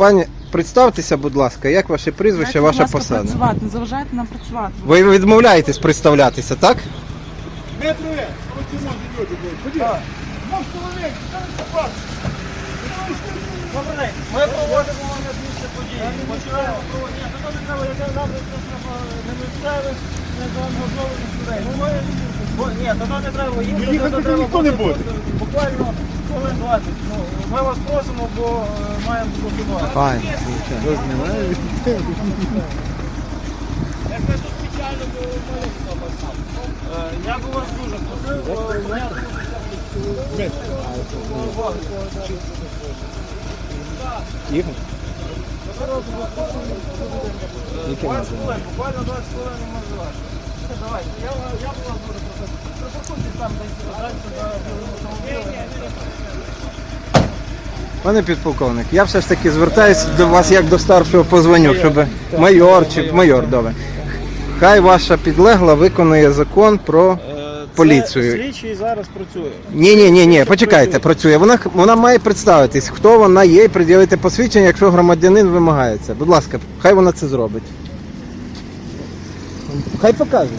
Пані, представтеся, будь ласка, як ваше прізвище, Дайте, будь ваша ласка, посада? працювати, не заважайте нам працювати. Ви відмовляєтесь представлятися, так? Метрове, вот чему живете, блядь. Ходи. Наш чоловік, там собак. Добрий день. Ми проводимо на місце події. Починаємо проводити. Ні, то не треба, я нам не треба не місцевих, не заангажованих людей. Бо, ні, то не треба їхати. їхати треба ніхто не буде. Буквально хвилин 20. Ну, ми вас просимо, бо е, маємо таку ситуацію. Пані, Е, Я би вас дуже просив. е, мене- Ігор? Е, 20 хвилин, буквально 20 хвилин і ми завершимо. Давайте, я, я б вас дуже просив. Припаркуйтесь там десь далі за автомобілем. Пане підполковник, я все ж таки звертаюся до вас як до старшого по званню, щоб майор чи майор, добре. Хай ваша підлегла виконує закон про. Поліцію. Е, Це слідчий зараз працює. Ні, ні, ні, ні, почекайте, працює. Вона вона має представитись, хто вона є, і пред'явити посвідчення, якщо громадянин вимагається. Будь ласка, хай вона це зробить. Хай покаже.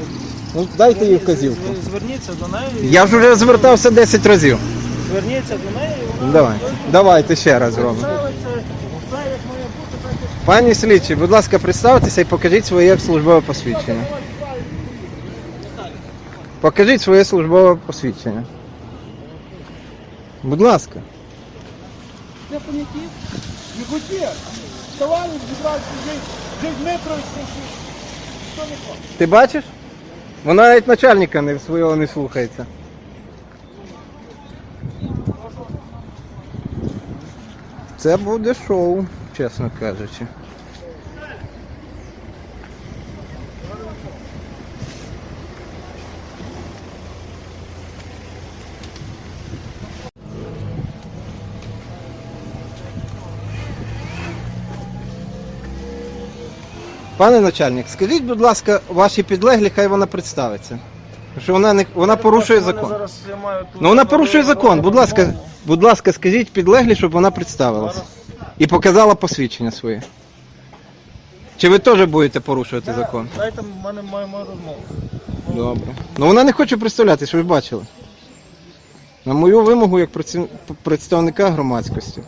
Ну, дайте їй вказівку. Зверніться до неї. Я вже звертався 10 разів. Зверніться до неї. вона Давай, давайте ще раз зробимо. представить все як має бути, так як Пані слідчі, будь ласка, представтеся і покажіть своє службове посвідчення. Покажіть своє службове посвідчення. Будь ласка. Не поняті. Не ході. Вставали, зібралися, жить, жить Дмитрович, хто не хоче. Ти бачиш? Вона навіть начальника не свого не слухається. Це буде шоу, чесно кажучи. Пане начальник, скажіть, будь ласка, ваші підлеглі, хай вона представиться. Що вона не вона порушує закон. Зараз я маю тут Ну вона порушує закон. Будь ласка, будь ласка, скажіть підлеглі, щоб вона представилася. І показала посвідчення своє. Чи ви теж будете порушувати закон? Дайте в мене маємо розмову. Добре. Ну вона не хоче представлятися, ви бачили. На мою вимогу як праці- представника громадськості.